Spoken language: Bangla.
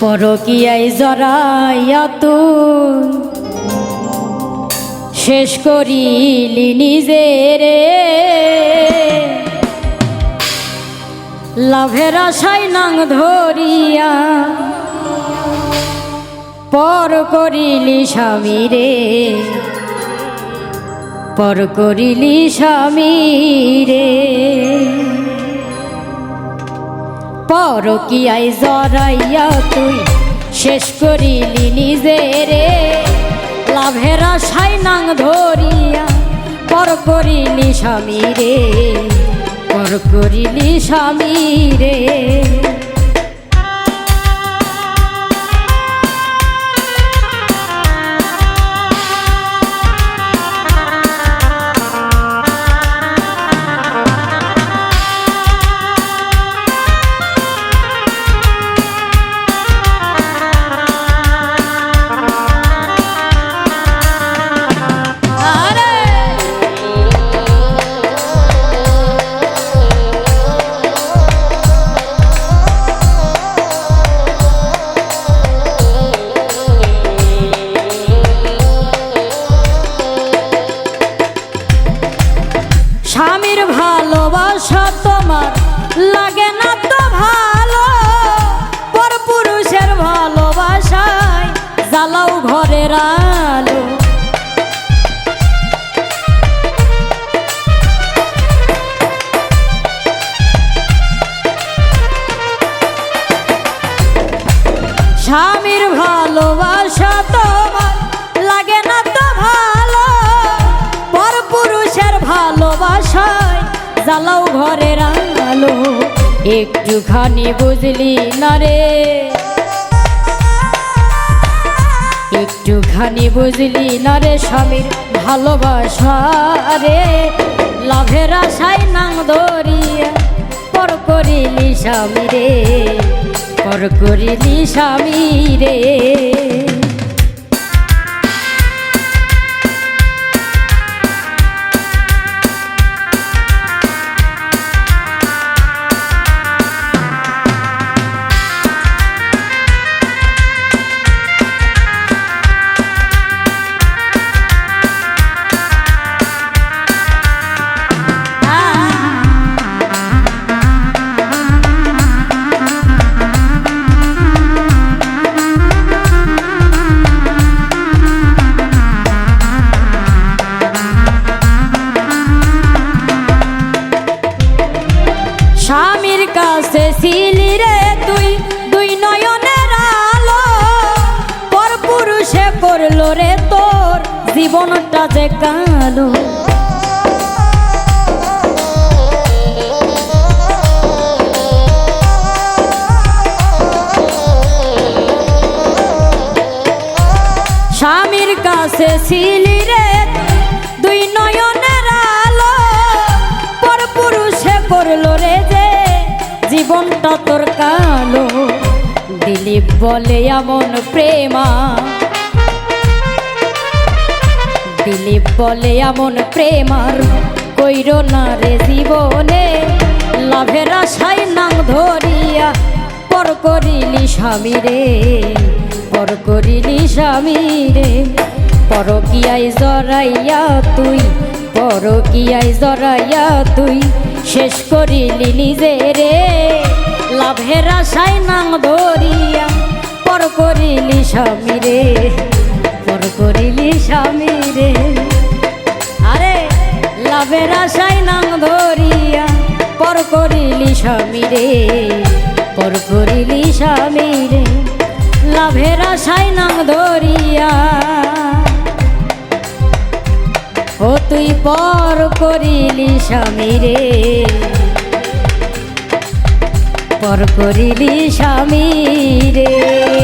পরকিয়াই জড়াইয়া তুই শেষ করিলি নিজের লাভের আশায় নাং ধরিয়া পর করিলি স্বামী রে। পর করিলি স্বামী রে। পরকিয়াই জরাইয়া তুই? শেষ করিলি নিজেরে লাভের আশায় ধরিয়া পর করিলি স্বামী রে। পর করিলি স্বামী রে। ভালোবাসা তোমার লাগে না তো ভালো। পর পুরুষের ভালোবাসায় জ্বালাও ঘরের আলো। স্বামীর ভালোবাসা তোমার জ্বালাও ঘরের আলো। একটুখানি বুঝলি না রে। একটুখানি বুঝলি না রে স্বামীর ভালোবাসা রে। লাভের আশায় নাং ধরিয়া পর করিলি স্বামী রে। পর করিলি স্বামী রে। করল রে তোর? জীবনটা যে কালো। স্বামীর কাছে ছিলি রে দুই নয়নের আলো। পর পুরুষে করল রে যে জীবনটা তোর কালো। দিলীপ বলে, এমন প্রেমা দিলীপ বলে এমন প্রেমার কইর না রে জীবনে। লাভের আশায় নাং ধরিয়া পর করিলি স্বামী রে, পর করিলি স্বামী রে। পরকিয়াই জড়াইয়া তুই পরকিয়াই জড়াইয়া তুই শেষ করিলি নিজে রে। লাভের আশায় নাং ধরিয়া পর করিলি স্বামী রে। লাভের আশায় নাং ধরিয়া, পর করিলি স্বামী রে, পর করিলি স্বামী লাভের আশায় নাং ধরিয়া, ও তুই পর করিলি স্বামী রে, পর করিলি স্বামী রে।